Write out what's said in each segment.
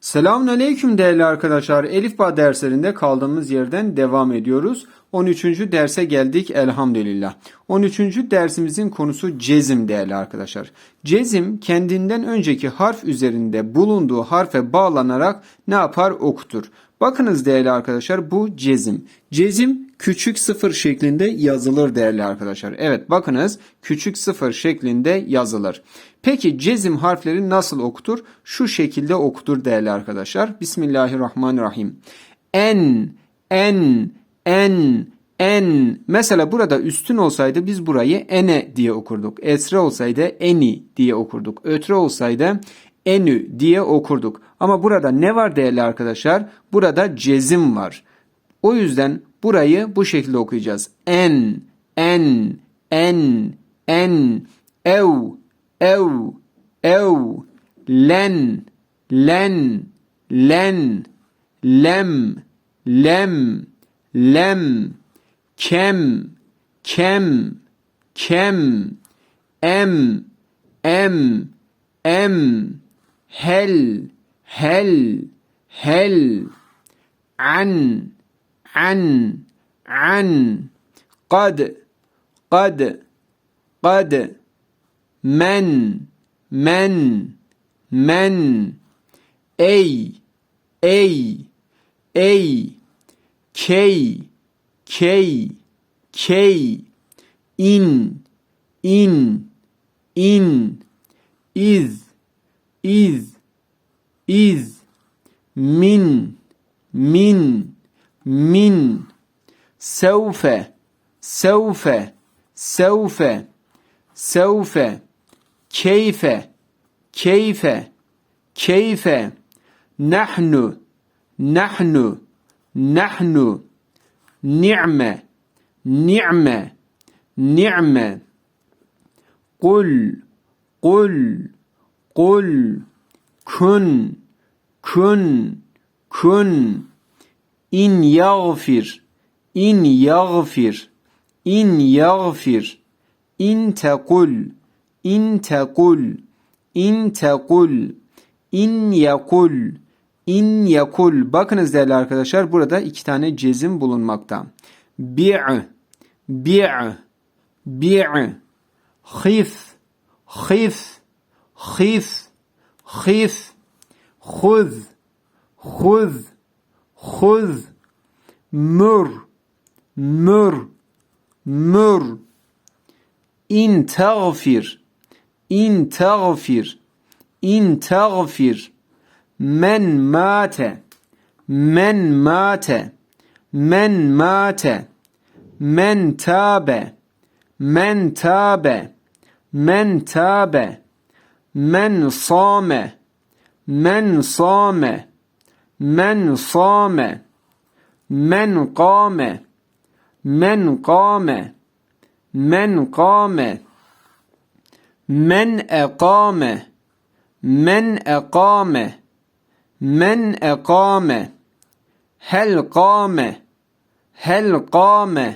Selamünaleyküm değerli arkadaşlar. Elif Ba derslerinde kaldığımız yerden devam ediyoruz. 13. derse geldik elhamdülillah. 13. dersimizin konusu cezim değerli arkadaşlar. Cezim kendinden önceki harf üzerinde bulunduğu harfe bağlanarak ne yapar okutur. Bakınız değerli arkadaşlar bu cezim. Cezim küçük sıfır şeklinde yazılır değerli arkadaşlar. Evet bakınız küçük sıfır şeklinde yazılır. Peki cezim harfleri nasıl okutur? Şu şekilde okutur değerli arkadaşlar. Bismillahirrahmanirrahim. En, en, en, en. Mesela burada üstün olsaydı biz burayı ene diye okurduk. Esre olsaydı eni diye okurduk. Ötre olsaydı enü diye okurduk. Ama burada ne var değerli arkadaşlar? Burada cezim var. O yüzden burayı bu şekilde okuyacağız. En, en, en, en, ev, ev, ev, len, len, len, lem, lem, lem, kem, kem, kem, em, em, em, hel, hel, hel, an, an an kad kad kad men men men ey ey ey key key key in in in iz iz iz min min min sevfe sevfe sevfe sevfe keyfe keyfe keyfe nahnu nahnu nahnu ni'me ni'me ni'me. Kul kul kul kun kun kun. İn yağfir. İn yağfir. İn yağfir. İn tekul. İn tekul. İn tekul. İn yakul. İn yakul. Bakınız değerli arkadaşlar burada iki tane cezim bulunmakta. Bi' bi' bi' khif khif khif khif khuz khuz Huz. Mür. Mür. Mür. İn tağfir. İn tağfir. İn tağfir. Men mate. Men mate. Men mate. Men tabe. Men tabe. Men tabe. Men same. Men same. من صام من قام من قام من قام من أقام من أقام من أقام هل قام هل قام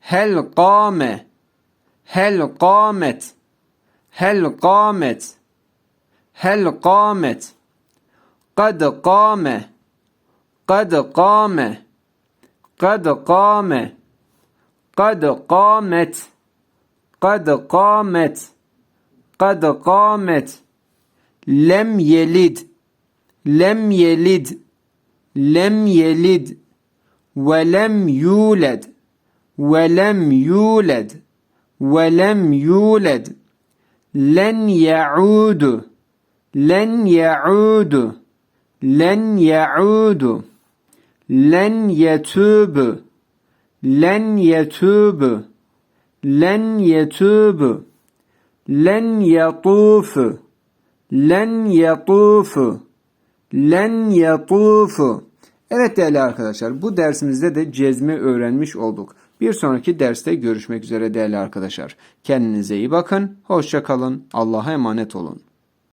هل قام هل قامت هل قامت هل قامت. قد قام قد قام قد قام قد قامت قد قامت قد قامت لم يلد لم يلد لم يلد ولم يولد ولم يولد ولم يولد لن يعود لن يعود len ya'udu. Len yetubu. Len yetubu. Len yetubu. Len yatufu len yatufu len yatufu Evet değerli arkadaşlar bu dersimizde de cezmi öğrenmiş olduk. Bir sonraki derste görüşmek üzere değerli arkadaşlar. Kendinize iyi bakın, hoşça kalın, Allah'a emanet olun.